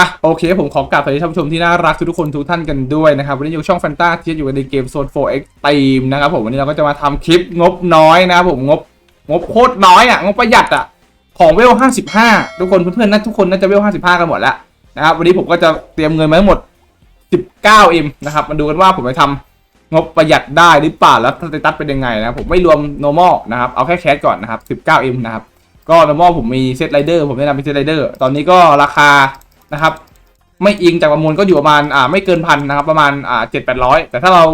อะโอเค ผมขอกราบสวัสดีท่านผู้ชมที่น่ารักทุกคนทุกท่านกันด้วยนะครับ วันนี้อยู่ช่องแฟนตาที่อยู่กันในเกมโซน 4X ตีมนะครับผมวันนี้เราก็จะมาทำคลิปงบน้อยนะครับผมงบงบโคตรน้อยอะงบประหยัดอะของเวล 55 ทุกคนเพื่อนๆนะทุกคนน่าจะเวล 55 กันหมดแล้วนะครับวันนี้ผมก็จะเตรียมเงินมาทั้งหมด 19M นะครับมาดูกันว่าผมจะทำงบประหยัดได้หรือเปล่าแล้วสเตตัสเป็นยังไงนะผมไม่รวม normal นะครับเอาแค่แคสก่อนนะครับ 19M นะครับก็ normal ผมมีเซตไรเดอร์ผมแนะนำเป็นเซตไรเดอร์ตอนนี้ก็ราคา นะครับ ไม่อิงจากประมูลก็อยู่ประมาณอ่าไม่เกินพันนะครับ ประมาณอ่าเจ็ดแปดร้อยแต่ถ้าเรา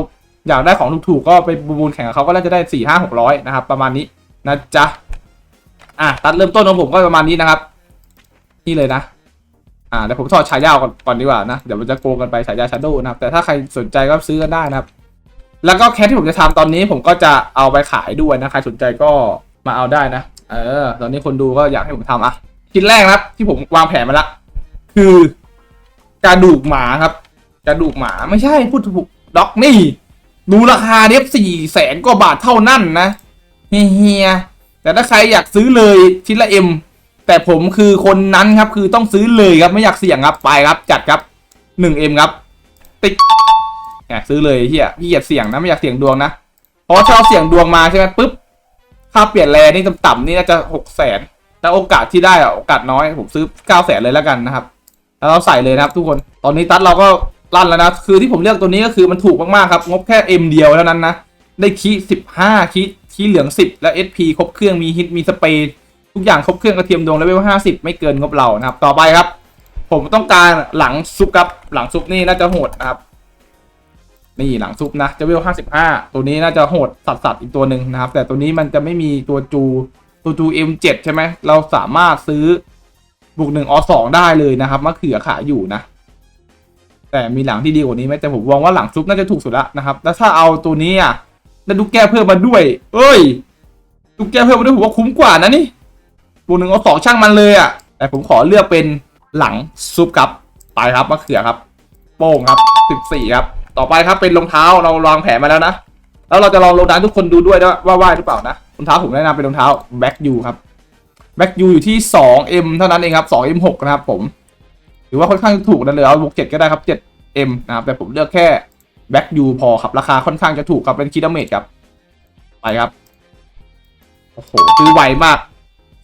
อยากได้ของถูกๆก็ไปประมูลแข่งกับเขาก็น่าจะได้สี่ห้าหกร้อยนะครับ ประมาณนี้นะจ๊ะอะตัดเริ่มต้นของผมก็ประมาณนี้นะครับ นี่เลยนะ อ่าเดี๋ยวผมถอดฉายาก่อนก่อนดีกว่านะ เดี๋ยวมันจะโกงกันไปฉายาชาโดนะครับ แต่ถ้าใครสนใจก็ซื้อกันได้นะครับ แล้วก็แคสที่ผมจะทำตอนนี้ผมก็จะเอาไปขายด้วยนะใครสนใจก็มาเอาได้นะ เออ ตอนนี้คนดูก็อยากให้ผมทำอะชิ้นแรกนะครับ ที่ผมวางแผนมาละ คือกระดูกหมาครับกระดูกหมาไม่ใช่พูดถูกด็อกนี่ ดูราคาเนี้ยสี่แสนกว่าบาทเท่านั้นนะเฮียแต่ถ้าใครอยากซื้อเลยชิ้นละเอ็มแต่ผมคือคนนั้นครับคือต้องซื้อเลยครับไม่อยากเสี่ยงครับไปครับจัดครับหนึ่งเอ็มครับ ติ๊กแหมซื้อเลยเฮียพี่อยากเสี่ยงนะไม่อยากเสี่ยงดวงนะเพราะว่าถ้าเสี่ยงดวงมาใช่ไหมปุ๊บค่าเปลี่ยนแรนี่ต่ำๆนี่น่าจะหกแสนแต่โอกาสที่ได้อะโอกาสน้อยผมซื้อเก้าแสนเลยแล้วกันนะครับ แล้วเราใส่เลยนะครับทุกคนตอนนี้ตัดเราก็ลั่นแล้วนะคือที่ผมเลือกตัวนี้ก็คือมันถูกมากๆครับงบแค่ M เดียวเท่านั้นนะได้คีสิบห้าคีคีเหลืองสิบและ SP ครบเครื่องมีฮิตมีสเปรย์ทุกอย่างครบเครื่องกระเทียมดวงเลเวลห้าสิบไม่เกินงบเรานะครับ ต่อไปครับ ผมต้องการหลังซุปครับหลังซุปนี่น่าจะโหดนะครับนี่หลังซุปนะจะเวลห้าสิบห้าตัวนี้น่าจะโหดสัสๆอีกตัวหนึ่งนะครับ แต่ตัวนี้มันจะไม่มีตัวจูตัวจู M7 ใช่ไหมเราสามารถซื้อ บวกหนึ่งออสองได้เลยนะครับมะเขือขายอยู่นะ แต่มีหลังที่ดีกว่านี้ไหมแต่ผมมองว่าหลังซุปน่าจะถูกสุดละนะครับ แล้วถ้าเอาตัวนี้อะได้ลูกแก้วเพิ่มมาด้วย เอ้ยลูกแก้วเพิ่มมาด้วยผมว่าคุ้มกว่านะนี่บวกหนึ่งออสองช่างมันเลยอะ แต่ผมขอเลือกเป็นหลังซุปครับไปครับมะเขือครับ โป้งครับสิบสี่ครับ ต่อไปครับเป็นรองเท้าเราวางแผนมาแล้วนะแล้วเราจะลองรองเท้าทุกคนดูด้วยว่าว่ายหรือเปล่านะรองเท้าผมแนะนำเป็นรองเท้าแบ็กยูครับ แบ็กยูอยู่ที่ 2M เท่านั้นเองครับ 2M6 นะครับผม หรือว่าค่อนข้างถูกนะเหลยเอาบวก7ก็ได้ครับ 7M นะครับ แต่ผมเลือกแค่แบ็กยูพอครับ ราคาค่อนข้างจะถูกครับเป็นคิดเมตครับ ไปครับ โอ้โห ซื้อไวมาก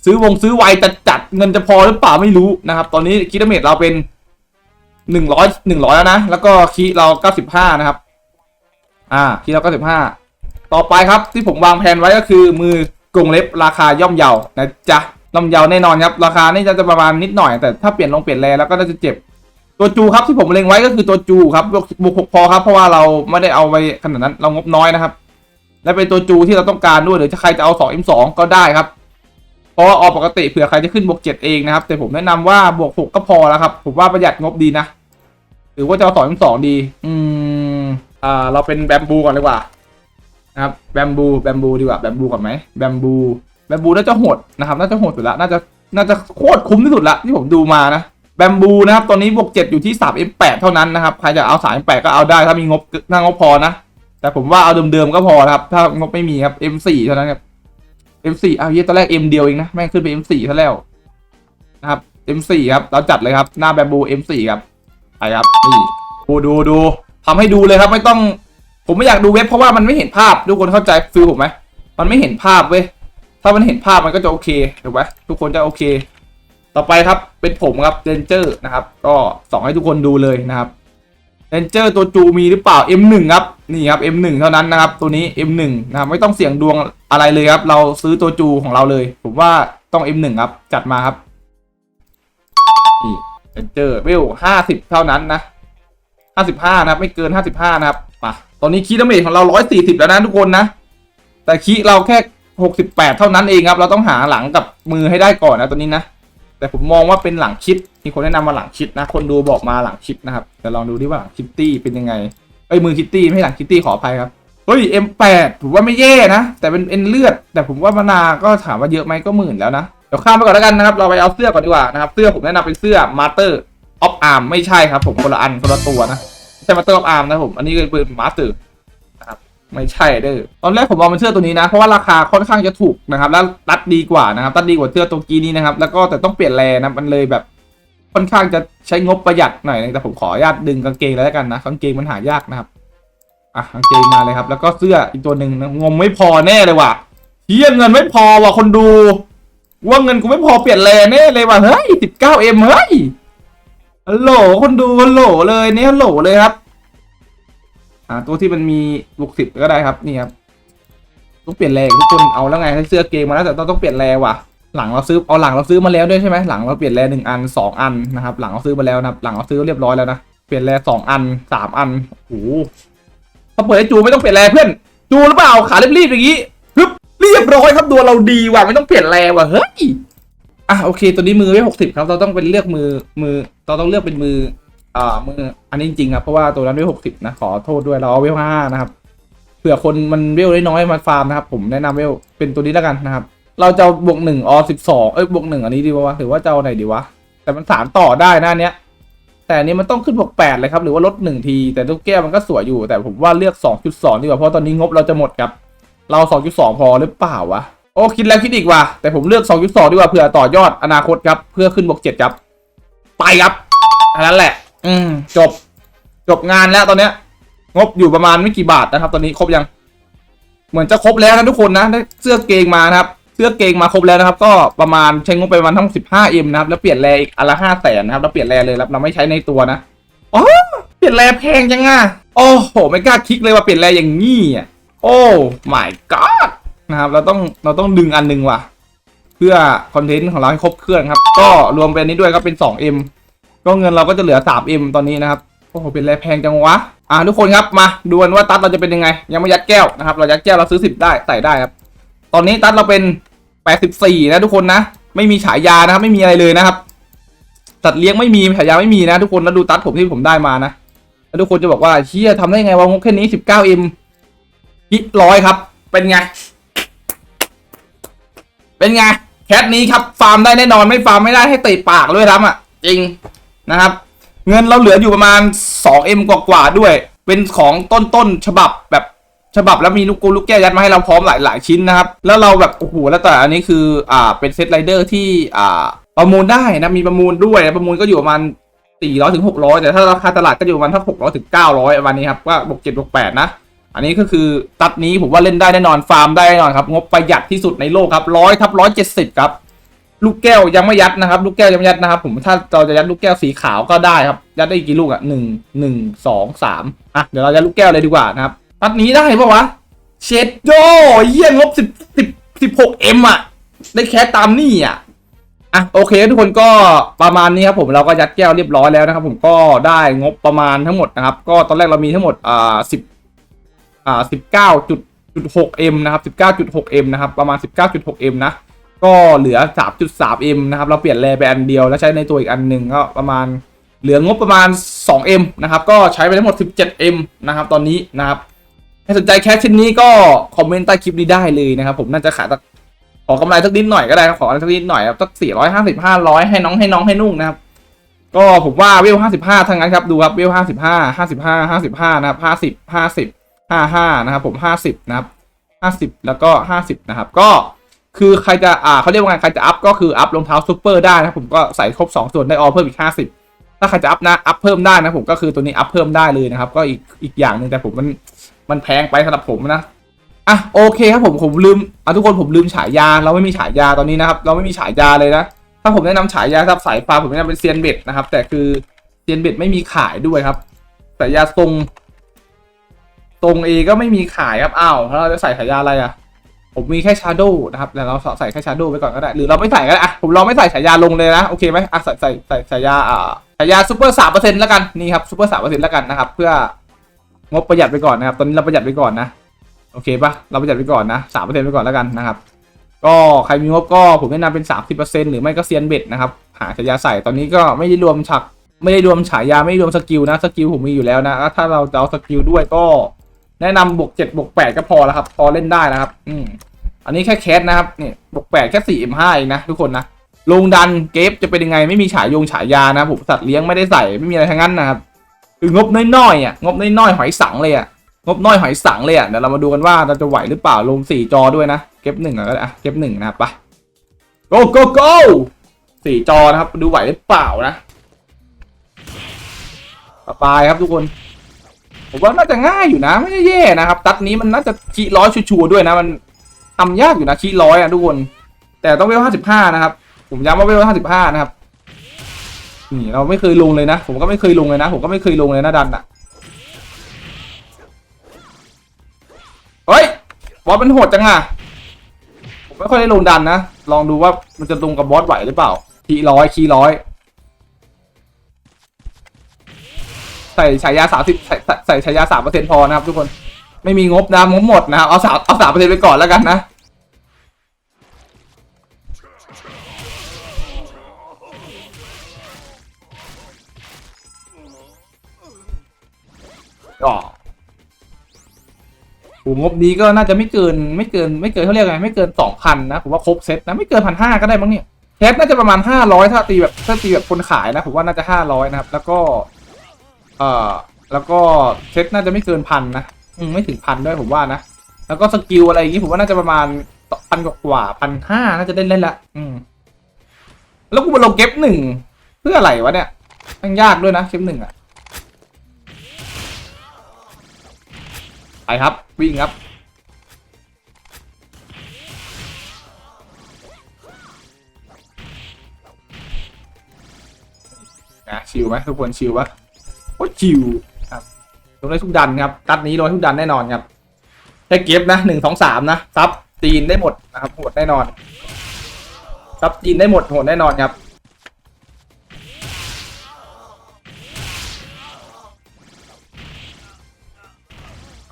ซื้อวงซื้อไวจัดจัดเงินจะพอหรือเปล่าไม่รู้นะครับ ตอนนี้คิดเมตเราเป็น100 100แล้วนะ แล้วก็คีเรา95นะครับ อ่าคีเรา95ต่อไปครับที่ผมวางแผนไว้ก็คือมือกรงเล็บราคาย่อมเยานะจ๊ะ ย่อมเยาวแน่นอนครับ ราคานี่จะประมาณนิดหน่อย แต่ถ้าเปลี่ยนลงเปลี่ยนแรงแล้วก็น่าจะเจ็บ ตัวจูครับที่ผมเล็งไว้ก็คือตัวจูครับบวกหกพอครับเพราะว่าเราไม่ได้เอาไปขนาดนั้นเรางบน้อยนะครับ และเป็นตัวจูที่เราต้องการด้วยหรือถ้าใครจะเอา 2M2 ก็ได้ครับเพราะว่าออกปกติเผื่อใครจะขึ้นบวก7เองนะครับ แต่ผมแนะนำว่าบวก6ก็พอแล้วครับ ผมว่าประหยัดงบดีนะหรือว่าจะเอา 2M2 ดี อืมอ่าเราเป็นแบมบูก่อนดีกว่านะครับแบมบูแบมบูดีกว่าแบมบูก่อนไหมแบมบู มบูน่าจะโหดนะครับน่าจะโหดสุดละน่าจะน่าจะโคตรคุ้มที่สุดละที่ผมดูมานะแบมบูนะครับตอนนี้บวกเจ็ดอยู่ที่สาม M8 เท่านั้นนะครับใครจะเอาสาม M8 ก็เอาได้ถ้ามีงบถ้างบพอนะ แต่ผมว่าเอาเดิมๆก็พอครับ ถ้างบไม่มีครับ M4 เท่านั้นครับ M4 เอาเหี้ยตอนแรก M เดียวเองนะแม่งขึ้นไป M4 ซะแล้วนะครับ M4 ครับเราจัดเลยครับหน้าแบมบู M4 ครับไปครับนี่ดูดูดูทำให้ดูเลยครับไม่ต้อง ผมไม่อยากดูเว็บเพราะว่ามันไม่เห็นภาพทุกคนเข้าใจฟิลผมไหมมันไม่เห็นภาพเว้ย ถ้ามันเห็นภาพมันก็จะโอเคถูกไหมทุกคนจะโอเค ต่อไปครับเป็นผมครับเรนเจอร์นะครับ ก็ส่องให้ทุกคนดูเลยนะครับเรนเจอร์ตัวจูมีหรือเปล่า M1 ครับนี่ครับ M1 เท่านั้นนะครับ ตัวนี้ M1 นะครับไม่ต้องเสี่ยงดวงอะไรเลยครับ เราซื้อตัวจูของเราเลย ผมว่าต้อง M1 ครับ จัดมาครับนี่เรนเจอร์เวลห้าสิบเท่านั้นนะห้าสิบห้านะครับ ไม่เกินห้าสิบห้านะครับมาตอนนี้คีดเมจของเราร้อยสี่สิบแล้วนะทุกคนนะแต่คีเราแค่ หกสิบแปดเท่านั้นเองครับ เราต้องหาหลังกับมือให้ได้ก่อนนะตัวนี้นะ แต่ผมมองว่าเป็นหลังคิด มีคนแนะนำมาหลังคิดนะ คนดูบอกมาหลังคิดนะครับ แต่ลองดูดิว่าหลังคิตตี้เป็นยังไงเอ้ยมือคิตตี้ไม่หลังคิตตี้ขออภัยครับ เฮ้ย M8 ผมว่าไม่แย่นะ แต่เป็นเอ็นเลือด แต่ผมว่ามานาก็ถามว่าเยอะไหมก็หมื่นแล้วนะ เดี๋ยวข้ามไปก่อนแล้วกันนะครับ เราไปเอาเสื้อก่อนดีกว่านะครับ เสื้อผมแนะนำเป็นเสื้อ Master of Arm ไม่ใช่ครับ ผมคนละอันคนละตัวนะไม่ใช่ Master of Arm นะผม อันนี้เป็น Master นะครับ ไม่ใช่เด้อตอนแรกผมมองเป็นเสื้อตัวนี้นะ เพราะว่าราคาค่อนข้างจะถูกนะครับ แล้วตัดดีกว่านะครับตัดดีกว่าเสื้อตัวกี้นี้นะครับ แล้วก็แต่ต้องเปลี่ยนแลนะมันเลยแบบค่อนข้างจะใช้งบประหยัดหน่อยนะแต่ผมขออนุญาตดึงกางเกงแล้วกันนะกางเกงมันหายากนะครับอะกางเกงมาเลยครับ แล้วก็เสื้ออีกตัวหนึ่งนะงมไม่พอแน่เลยว่ะเฮียเงินไม่พอว่ะคนดู ว่าเงินกูไม่พอเปลี่ยนแลแน่เลยว่ะเฮ้ยสิบเก้าเอ็มเฮ้ยฮัลโหลคนดูฮัลโหลเลยเนี่ยฮัลโหลเลยครับ อ่าตัวที่มันมีบวกสิบก็ได้ครับนี่ครับต้องเปลี่ยนแรงทุกคนเอาแล้วไงให้เสื้อเกมมาแล้วแต่ต้องต้องเปลี่ยนแรงว่ะ หลังเราซื้อเอาหลังเราซื้อมาแล้วด้วยใช่ไหมหลังเราเปลี่ยนแรงหนึ่งอันสองอันนะครับ หลังเราซื้อมาแล้วนะครับ หลังเราซื้อเรียบร้อยแล้วนะเปลี่ยนแรงสองอันสามอันโอ้โหถ้าเปิดให้จูไม่ต้องเปลี่ยนแรงเพื่อนจูหรือเปล่าขารีบๆอย่างนี้ฮึบเรียบร้อยครับตัวเราดีว่ะไม่ต้องเปลี่ยนแรงว่ะเฮ้ยอะโอเค ตัวนี้มือไม่หกสิบครับเราต้องเป็นเลือกมือมือเราต้องเลือกเป็นมือ อ่ามืออันนี้จริงครับเพราะว่าตัวนั้นเวลหกสิบนะขอโทษด้วยเราเอาเวลห้านะครับเผื่อคนมันเวลน้อยๆมาฟาร์มนะครับ ผมแนะนำเวลเป็นตัวนี้แล้วกันนะครับ เราจะบวกหนึ่งอสิบสองเอ้ยบวกหนึ่งอันนี้ดีวะหรือว่าจะเอาไหนดีวะแต่มันสารต่อได้นะอันเนี้ย แต่อันนี้มันต้องขึ้นบวกแปดเลยครับหรือว่าลดหนึ่งที แต่ลูกแก้วมันก็สวยอยู่ แต่ผมว่าเลือกสองจุดสองดีกว่าเพราะตอนนี้งบเราจะหมดครับ เราสองจุดสองพอหรือเปล่าวะโอ้คิดแล้วคิดอีกว่ะแต่ผมเลือกสองจุดสองดีกว่าเผื่อต่อยอดอนาคตครับเพื่อขึ้นบวกเจ็ดครับ ไปครับอันนั้นแหละ อืมจบ จบงานแล้วตอนเนี้ย งบอยู่ประมาณไม่กี่บาทนะครับ ตอนนี้ครบยัง เหมือนจะครบแล้วนะทุกคนนะได้เสื้อเกงมานะครับ เสื้อเกงมาครบแล้วนะครับ ก็ประมาณใช้งบไปประมาณทั้งสิบห้าเอ็มนะครับ แล้วเปลี่ยนแรอีกอันละห้าแสนนะครับแล้วเปลี่ยนแรเลยแล้วเราไม่ใช้ในตัวนะอ๋อเปลี่ยนแรแพงจังอะโอ้โหไม่กล้าคิดเลยว่าเปลี่ยนแรอย่างงี้อะโอ้ my god นะครับ เราต้องเราต้องดึงอันนึงว่ะ เพื่อคอนเทนต์ของเราให้ครบเครื่องครับ ก็รวมเป็นนี้ด้วยก็เป็น 2M ก็เงินเราก็จะเหลือ 3M ตอนนี้นะครับโอ้โหเป็นแรแพงจังวะอ่าทุกคนครับมาดูกันว่าตัดเราจะเป็นยังไง ยังไม่ยัดแก้วนะครับเรายัดแก้วเราซื้อ 10 ได้ใส่ได้ครับตอนนี้ตัดเราเป็น 84 นะทุกคนนะ ไม่มีฉายานะครับไม่มีอะไรเลยนะครับสัตว์เลี้ยงไม่มีฉายาไม่มีนะ ทุกคนแล้วดูตัดผมที่ผมได้มานะแล้วทุกคนจะบอกว่าเชี่ยทำได้ไงวะงบแค่นี้ 19M ฮิตร้อยครับ เป็นไง เป็นไง แคทนี้ครับ ฟาร์มได้แน่นอนไม่ฟาร์มไม่ได้ให้เตะปากด้วยครับอะ จริง นะครับ เงินเราเหลืออยู่ประมาณ 2M กว่าๆด้วย เป็นของต้นๆฉบับแบบฉบับแล้วมีลูกกูลูกแก้วยัดมาให้เราพร้อมหลายๆชิ้นนะครับ แล้วเราแบบโอ้โหแล้วแต่อันนี้คืออ่าเป็นเซตไรเดอร์ที่อ่าประมูลได้นะมีประมูลด้วยประมูลก็อยู่ประมาณ400ถึง600แต่ถ้าราคาตลาดก็อยู่ประมาณถ้า600ถึง900ประมาณนี้ครับว่าบวก7บวก8นะ อันนี้ก็คือตัดนี้ผมว่าเล่นได้แน่นอนฟาร์มได้แน่นอนครับงบประหยัดที่สุดในโลกครับร้อยทับร้อยเจ็ดสิบครับ ลูกแก้วยังไม่ยัดนะครับ ลูกแก้วยังไม่ยัดนะครับ ผมถ้าเราจะยัดลูกแก้วสีขาวก็ได้ครับ ยัดได้กี่ลูกอะหนึ่งหนึ่งสองสามอะเดี๋ยวเรายัดลูกแก้วเลยดีกว่านะครับตัดนี้ได้ปะวะเชดโดเยี่ยงบสิบสิบสิบหกเอ็มอะ ได้แค่ตามนี่อะอะโอเค ทุกคนก็ประมาณนี้ครับผมเราก็ยัดแก้วเรียบร้อยแล้วนะครับ ผมก็ได้งบประมาณทั้งหมดนะครับ ก็ตอนแรกเรามีทั้งหมดอ่าสิบอ่าสิบเก้าจุดจุดหกเอ็มนะครับสิบเก้าจุดหกเอ็มนะครับ ประมาณสิบเก้าจุดหกเอ็มนะ ก็เหลือสามจุดสามเอ็มนะครับ เราเปลี่ยนแรไปอันเดียวแล้วใช้ในตัวอีกอันหนึ่งก็ประมาณเหลืองบประมาณสองเอ็มนะครับ ก็ใช้ไปทั้งหมดสิบเจ็ดเอ็มนะครับ ตอนนี้นะครับใครสนใจแคชชิ้นนี้ก็คอมเมนต์ใต้คลิปนี้ได้เลยนะครับ ผมน่าจะขายขอกำไรสักนิดหน่อยก็ได้ครับ ขอกำไรสักนิดหน่อยครับสักสี่ร้อยห้าสิบห้าร้อยให้น้องให้น้องให้นุ่งนะครับ ก็ผมว่าเวลห้าสิบห้าทั้งนั้นครับ ดูครับเวลห้าสิบห้าห้าสิบห้าห้าสิบห้านะครับห้าสิบห้าสิบห้าห้านะครับ ผมห้าสิบนะครับห้าสิบแล้วก็ห้าสิบนะครับ ก็ คือใครจะอ่าเขาเรียกว่าไงใครจะอัพก็คืออัพรองเท้าซูเปอร์ได้นะผมก็ใส่ครบสองส่วนได้ออเพิ่มอีกห้าสิบถ้าใครจะอัพนะอัพเพิ่มได้นะผมก็คือตัวนี้อัพเพิ่มได้เลยนะครับ ก็อีกอีกอย่างหนึ่งแต่ผมมันมันแพงไปสำหรับผมนะอะโอเคครับผมผมลืมอะทุกคนผมลืมฉายาเราไม่มีฉายาตอนนี้นะครับ เราไม่มีฉายาเลยนะถ้าผมแนะนำฉายาครับสายฟ้าผมแนะนำเป็นเซียนเบ็ดนะครับ แต่คือเซียนเบ็ดไม่มีขายด้วยครับฉายาทรง ตรงเอก็ไม่มีขายครับอ้าวแล้วเราจะใส่ฉายาอะไรอะ ผมมีแค่ชาโดนะครับแต่เราใส่แค่ชาโดไปก่อนก็ได้ หรือเราไม่ใส่ก็ได้อะผมลองไม่ใส่ฉายาลงเลยนะ โอเคไหมอะใส่ใส่ใส่ฉายาอ่าฉายาซูเปอร์สามเปอร์เซ็นต์แล้วกันนี่ครับซูเปอร์สามเปอร์เซ็นต์แล้วกันนะครับ เพื่องบประหยัดไปก่อนนะครับ ตอนนี้เราประหยัดไปก่อนนะ โอเคปะเราประหยัดไปก่อนนะสามเปอร์เซ็นต์ไปก่อนแล้วกันนะครับ ก็ใครมีงบก็ผมแนะนำเป็นสามสิบเปอร์เซ็นต์หรือไม่ก็เซียนเบ็ดนะครับ หาฉายาใส่ ตอนนี้ก็ไม่ได้รวมฉัก ไม่ได้รวมฉายา ไม่ได้รวมสกิลนะ สกิลผมมีอยู่แล้วนะ ถ้าเราจะเอาสกิลด้วยก็ แนะนำบวกเจ็ดบวกแปดก็พอแล้วครับ พอเล่นได้นะครับ อืมอันนี้แค่แคสนะครับนี่บวกแปดแค่สี่เอ็มห้าเองนะทุกคนนะลงดันเกฟจะเป็นยังไงไม่มีฉายงฉายานะผมสัตว์เลี้ยงไม่ได้ใส่ไม่มีอะไรทั้งนั้นนะครับคืองบน้อยๆอะงบน้อยๆหอยสังเลยอะงบน้อยหอยสังเลยอะเดี๋ยวเรามาดูกันว่าเราจะไหวหรือเปล่าลงสี่จอด้วยนะเก็บหนึ่งก็ได้อะเก็บหนึ่งนะครับไป go go go สี่จอนะครับ ดูไหวหรือเปล่านะสบายครับทุกคน ผมว่าน่าจะง่ายอยู่นะ ไม่ได้แย่นะครับ ตัดนี้มันน่าจะคีร้อยชัวร์ด้วยนะ มันทำยากอยู่นะคีร้อยอะทุกคน แต่ต้องเวลห้าสิบห้านะครับ ผมย้ำว่าเวลห้าสิบห้านะครับนี่เราไม่เคยลงเลยนะ ผมก็ไม่เคยลงเลยนะ ผมก็ไม่เคยลงเลยนะดันอะเฮ้ยบอสมันโหดจังอะผมไม่ค่อยได้ลงดันนะ ลองดูว่ามันจะลงกับบอสไหวหรือเปล่าคีร้อยคีร้อย ใส่ฉายาสามสิบใส่ใส่ฉายาสามเปอร์เซ็นต์พอนะครับทุกคนไม่มีงบนะงบหมดนะครับเอาสามเอาสามเปอร์เซ็นต์ไปก่อนแล้วกันนะก็โอ้งบนี้ก็น่าจะไม่เกินไม่เกินไม่เกินเขาเรียกไงไม่เกินสองพันนะผมว่าครบเซตนะไม่เกินพันห้าก็ได้มั้งเนี่ยเทสน่าจะประมาณห้าร้อยถ้าตีแบบถ้าตีแบบคนขายนะผมว่าน่าจะห้าร้อยนะครับแล้วก็ อ่อแล้วก็เซตน่าจะไม่เกินพันนะมไม่ถึงพันด้วยผมว่านะ แล้วก็สกิลอะไรอย่างงี้ผมว่าน่าจะประมาณพันกว่าพันห้าน่าจะได้เล่นละอืมแล้วกูมาลงเก็บหนึ่งเพื่ออะไรวะเนี่ยมันยากด้วยนะเก็บหนึ่งอะไปครับวิ่งครับนะชิลไหมทุกคนชิลปะ โอ้ชิลครับลงได้ทุกดันครับตัดนี้ลงได้ทุกดันแน่นอนครับแค่เก็บนะหนึ่งสองสามนะซับตีนได้หมดนะครับโหดแน่นอนซับตีนได้หมดโหดแน่นอนครับ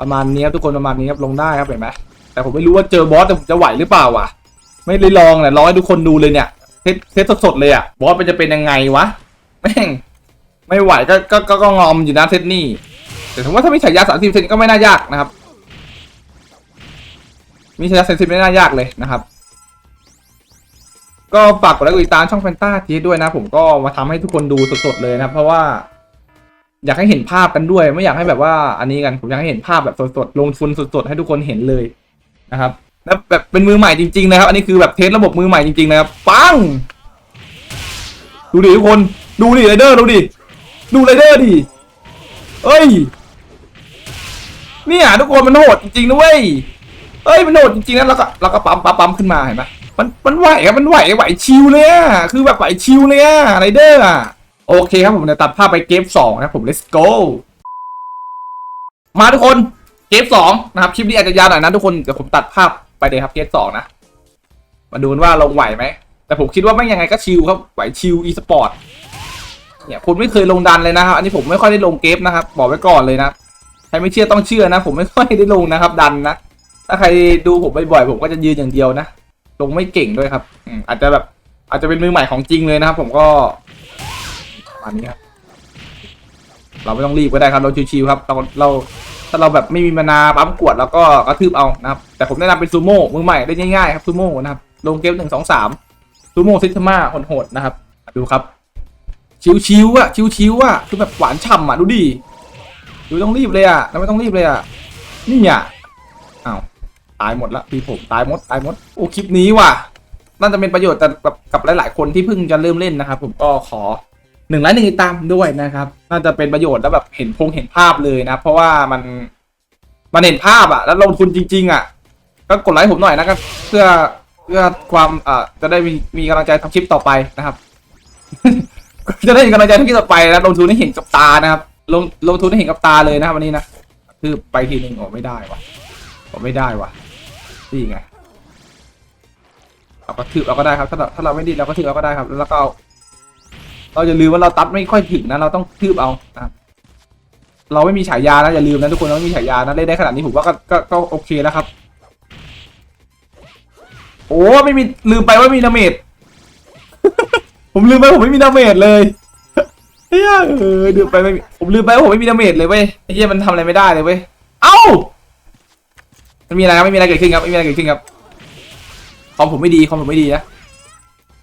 ประมาณนี้ครับทุกคนประมาณนี้ครับลงได้ครับเห็นไหมแต่ผมไม่รู้ว่าเจอบอสแต่ผมจะไหวหรือเปล่าวะไม่ได้ลองแหละลองให้ทุกคนดูเลยเนี่ยเทสเทสสดๆเลยอะบอสมันจะเป็นยังไงวะแม่ง ไม่ไหวก็ก็ก็ก็งอมอยู่นะเซตนี่แต่ผมว่าถ้ามีฉายาสามสิบเซนก็ไม่น่ายากนะครับ มีฉายาสามสิบไม่น่ายากเลยนะครับ ก็ฝากกดไลค์กดติดตามช่องแฟนตาทีด้วยนะ ผมก็มาทำให้ทุกคนดูสดๆเลยนะครับ เพราะว่า อยากให้เห็นภาพกันด้วย ไม่อยากให้แบบว่า อันนี้กันผมอยากให้เห็นภาพแบบสดๆลงทุนสดๆให้ทุกคนเห็นเลยนะครับแล้วแบบเป็นมือใหม่จริงๆนะครับ อันนี้คือแบบเทสระบบมือใหม่จริงๆนะครับปังดูดิทุกคนดูดิไรเดอร์ดูดิ ดูไรเดอร์ดิเอ้ย เนี่ยทุกคนมันโหดจริงๆนะเว้ยเอ้ยมันโหดจริงๆนะแล้วก็แล้วก็ปั๊มปั๊มปั๊มขึ้นมาเห็นไหมมันมันไหวอะมันไหวไหวชิวเลยอะคือแบบไหวชิวเลยอะไรเดอร์อะโอเคครับผมจะตัดภาพไปเกมสองนะครับผม let's go มาทุกคนเกมสองนะครับคลิปนี้อาจจะยาวหน่อยนะทุกคนเดี๋ยวผมตัดภาพไปเลยครับเกมสองนะมาดูกันว่าลงไหวไหมแต่ผมคิดว่าไม่ยังไงก็ชิลครับไหวชิลอีสปอร์ต เนี่ยคุณไม่เคยลงดันเลยนะครับ อันนี้ผมไม่ค่อยได้ลงเกมนะครับ บอกไว้ก่อนเลยนะใครไม่เชื่อต้องเชื่อนะ ผมไม่ค่อยได้ลงนะครับ ดันนะถ้าใครดูผมบ่อยๆผมก็จะยืนอย่างเดียวนะลงไม่เก่งด้วยครับอืมอาจจะแบบอาจจะเป็นมือใหม่ของจริงเลยนะครับ ผมก็ประมาณนี้ครับเราไม่ต้องรีบก็ได้ครับเราชิวๆครับเราเราถ้าเราแบบไม่มีมานาปั๊มกวดแล้วก็กระทืบเอานะครับ แต่ผมแนะนำเป็นซูโม่มือใหม่ได้ง่ายๆครับซูโม่นะครับลงเกมหนึ่งสองสามซูโม่ซิทมาโหดๆนะครับ ดูครับ ชิวๆอะชิวๆอะคือแบบหวานฉ่ำอะดูดิดูต้องรีบเลยอะเราไม่ต้องรีบเลยอะนี่อะอ้าวตายหมดละพี่ผมตายหมดตายหมดโอ้คลิปนี้ว่ะน่าจะเป็นประโยชน์แต่กับกับหลาย ๆ คนที่เพิ่งจะเริ่มเล่นนะครับ ผมก็ขอหนึ่งไลค์หนึ่งติดตามด้วยนะครับ น่าจะเป็นประโยชน์แล้วแบบเห็นพงเห็นภาพเลยนะ เพราะว่ามันมันเห็นภาพอะแล้วลงทุนจริง ๆอะก็กดไลค์ผมหน่อยนะครับเพื่อเพื่อความอ่อจะได้มีมีกำลังใจทำคลิปต่อไปนะครับ จะได้มีกำลังใจทำคลิปต่อไปนะลงทุนให้เห็นกับตานะครับลงลงทุนให้เห็นกับตาเลยนะครับวันนี้นะคือไปทีหนึ่งโอ้ไม่ได้วะโอ้ไม่ได้วะนี่ไงเราก็ถือเราก็ได้ครับ ถ้าเราถ้าเราไม่ดีเราก็ถือเราก็ได้ครับ แล้วก็เอาเราอย่าลืมว่าเราตัดไม่ค่อยถึงนะ เราต้องทืบเอานะเราไม่มีฉายานะอย่าลืมนะทุกคนเราไม่มีฉายานะเล่นได้ขนาดนี้ผมว่าก็ก็ก็โอเคแล้วครับ โอ้ไม่มีลืมไปว่ามีดาเมจ ผมลืมไปผมไม่มีดาเมจเลยเฮ้ยเออลืมไปไม่มีผมลืมไปว่าผมไม่มีดาเมจเลยเว้ยไอ้เหี้ยมันทำอะไรไม่ได้เลยเว้ยเอ้าไม่มีอะไรครับไม่มีอะไรเกิดขึ้นครับไม่มีอะไรเกิดขึ้นครับคอมผมไม่ดีคอมผมไม่ดีนะ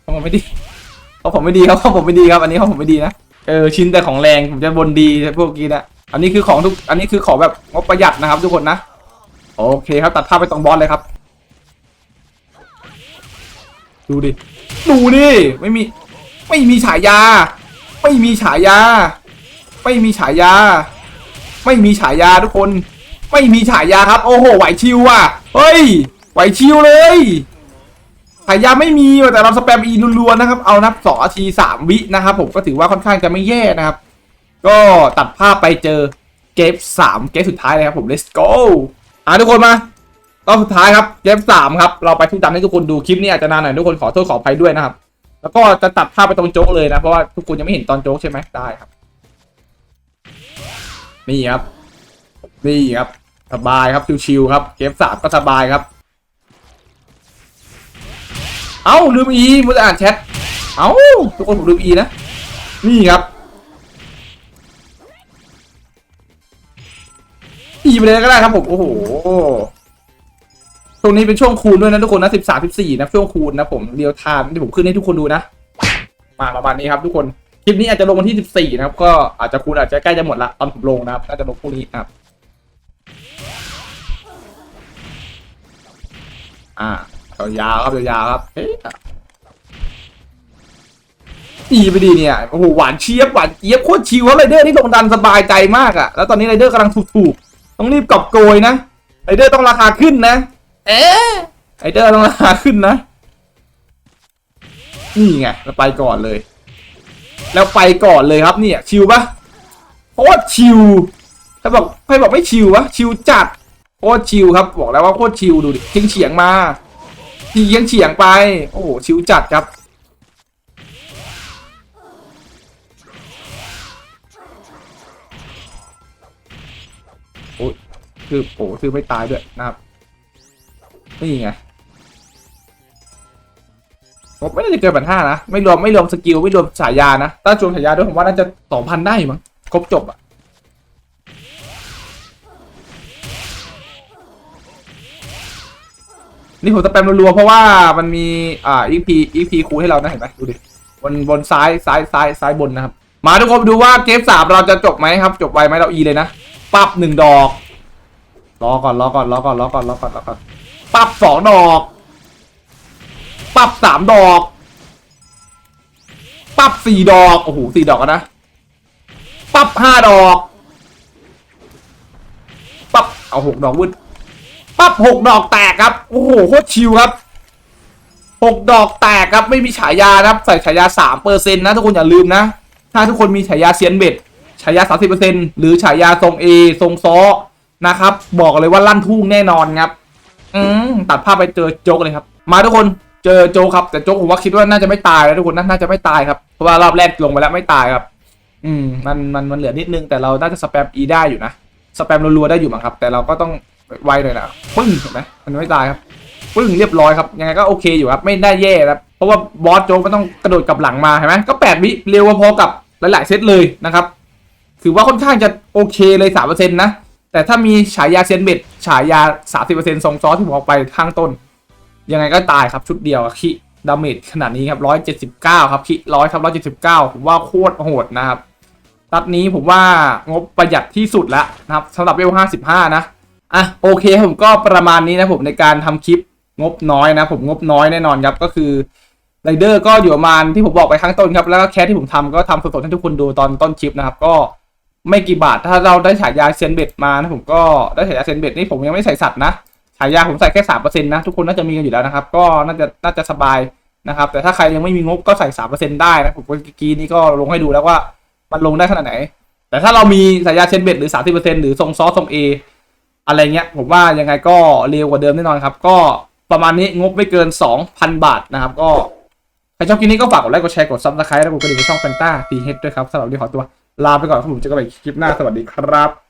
คอมผมไม่ดีคอมผมไม่ดีครับคอมผมไม่ดีครับอันนี้คอมผมไม่ดีนะเออชิ้นแต่ของแรงผมจะบนดีพวกกี้นะอันนี้คือของทุกอันนี้คือของแบบงบประหยัดนะครับ ทุกคนนะโอเคครับตัดภาพไปตรงบอสเลยครับ ดูดิดูดิไม่มี ไม่มีฉายา ไม่มีฉายา ไม่มีฉายา ไม่มีฉายาทุกคน ไม่มีฉายาครับ โอ้โหไหวชิวอะเฮ้ยไหวชิวเลยฉายาไม่มีแต่เราสแปมอีรัวๆนะครับ เอานับสองนาทีสามวินะครับ ผมก็ถือว่าค่อนข้างจะไม่แย่นะครับ ก็ตัดภาพไปเจอเกมสามเกมสุดท้ายเลยครับผม let's go อะทุกคนมารอบสุดท้ายครับเกมสามครับ เราไปทุกดันให้ทุกคนดูคลิปนี้อาจจะนานหน่อยทุกคนขอโทษขออภัยด้วยนะครับ แล้วก็จะตัดภาพไปตรงโจ๊กเลยนะ เพราะว่าทุกคนยังไม่เห็นตอนโจ๊กใช่ไหมได้ครับ นี่ครับ นี่ครับ สบายครับชิวๆครับ เกมสามก็สบายครับ เอ้าลืมอีมัวแต่อ่านแชท เอ้าทุกคนผมลืมอีนะ นี่ครับอีไปเลยก็ได้ครับผม โอ้โห ตรงนี้เป็นช่วงคูณด้วยนะทุกคนนะสิบสามสิบสี่นะช่วงคูณนะผมเรียวไทม์ที่ผมขึ้นให้ทุกคนดูนะ มาประมาณนี้ครับทุกคนคลิปนี้อาจจะลงวันที่สิบสี่นะครับ ก็อาจจะคูณอาจจะใกล้จะหมดละตอนผมลงนะครับน่าจะลงพรุ่งนี้ครับ อ่ายาวครับยาวครับเอ๊ะดีไปดีเนี่ยโอ้โหหวานเชียบหวานเจี๊ยบโคตรชิวครับไรเดอร์นี่ลงดันสบายใจมากอะแล้วตอนนี้ไรเดอร์กำลังถูกๆต้องรีบกอบโกยนะไรเดอร์ต้องราคาขึ้นนะ เอ๊ะไรเดอร์ต้องราขึ้นนะ นี่ไงเราไปก่อนเลย แล้วไปก่อนเลยครับเนี่ยชิวปะโคตรชิวใครบอกใครบอกไม่ชิววะชิวจัดโคตรชิลครับบอกแล้วว่าโคตรชิลดูดิทิ้งเฉียงมาทีเฉียงเฉียงไป โอ้โหชิลจัดครับโอ้ยคือโอ้คือไม่ตายด้วยนะครับ นี่ไงผมไม่น่าจะเกินพันห้านะ ไม่รวมไม่รวมสกิล ไม่รวมฉายานะถ้าชวนฉายาด้วยผมว่าน่าจะสองพันได้มั้งครบจบอะนี่ผมสแปมรัวๆเพราะว่ามันมีอ่า EP EP คูให้เรานะเห็นไหมดูดิบนบนซ้ายซ้ายซ้ายซ้ายบนนะครับ มาทุกคนดูว่าเกมสามเราจะจบไหมครับ จบไวไหมเราอีเลยนะปับหนึ่งดอกรอก่อนรอก่อนรอก่อนรอก่อนรอก่อนรอก่อน ปับสองดอกปับสามดอกปับสี่ดอก โอ้โหสี่ดอกนะปับห้าดอกปับเอาหกดอกวืดปั๊บหกดอกแตกครับ โอ้โหโคตรชิวครับหกดอกแตกครับไม่มีฉายานะครับ ใส่ฉายาสามเปอร์เซ็นต์นะทุกคนอย่าลืมนะ ถ้าทุกคนมีฉายาเซียนเบ็ดฉายาสามสิบเปอร์เซ็นต์หรือฉายาทรงเอทรงซอนะครับ บอกเลยว่าลั่นทุ่งแน่นอนครับ อืมตัดภาพไปเจอโจ๊กเลยครับ มาทุกคนเจอโจ๊กครับ แต่โจ๊กผมว่าคิดว่าน่าจะไม่ตายแล้วทุกคนน่าจะไม่ตายครับเพราะว่ารอบแรกลงไปแล้วไม่ตายครับ อืมมันมันมันเหลือนิดนึงแต่เราน่าจะสแปมอีได้อยู่นะสแปมรัวๆได้อยู่มั้งครับ แต่เราก็ต้องไวหน่อยนะปึ้งเห็นไหมมันไม่ตายครับปึ้งเรียบร้อยครับยังไงก็โอเคอยู่ครับไม่ได้แย่ครับเพราะว่าบอสโจ๊กมันต้องกระโดดกลับหลังมาเห็นไหมก็แปดวิเร็วพอกับหลายๆเซตเลยนะครับถือว่าค่อนข้างจะโอเคเลยสามเปอร์เซ็นต์นะแต่ถ้ามีฉายาเซนเบ็ด ฉายาสามสิบเปอร์เซ็นต์ทรงซอสที่ผมบอกไปข้างต้น ยังไงก็ตายครับชุดเดียวคิดาเมจขนาดนี้ครับร้อยเจ็ดสิบเก้าครับคิร้อยครับร้อยเจ็ดสิบเก้าผมว่าโคตรโหดนะครับตัดนี้ผมว่างบประหยัดที่สุดแล้วนะครับสำหรับเวล 55 นะ อะโอเคผมก็ประมาณนี้นะผมในการทำคลิปงบน้อยนะ ผมงบน้อยแน่นอนครับก็คือไรเดอร์ก็อยู่ประมาณที่ผมบอกไปข้างต้นครับ แล้วก็แคสที่ผมทำก็ทำสดๆให้ทุกคนดูตอนต้นคลิปนะครับก็ ไม่กี่บาท ถ้าเราได้ฉายาเซนเบ็ดมานะผมก็ได้ฉายาเซนเบ็ดนี่ผมยังไม่ใส่สัตว์นะฉายาผมใส่แค่สามเปอร์เซ็นต์นะทุกคนน่าจะมีกันอยู่แล้วนะครับ ก็น่าจะน่าจะสบายนะครับ แต่ถ้าใครยังไม่มีงบก็ใส่สามเปอร์เซ็นต์ได้นะผมเมื่อกี้นี้ก็ลงให้ดูแล้วว่ามันลงได้ขนาดไหน แต่ถ้าเรามีสายาเชนเบ็ดหรือ30%หรือทรงซอสทรงเออะไรเงี้ยผมว่ายังไงก็เร็วกว่าเดิมแน่นอนครับ ก็ประมาณนี้งบไม่เกิน 2,000 บาทนะครับ ก็ใครชอบคลิปนี้ก็ฝากกดไลค์กดแชร์กดซับสไครต์และกดกระดิ่งในช่องแฟนต้าทีเฮดด้วยครับสำหรับวันนี้ขอตัว ลาไปก่อนครับผมเจอกันใหม่คลิปหน้าสวัสดีครับ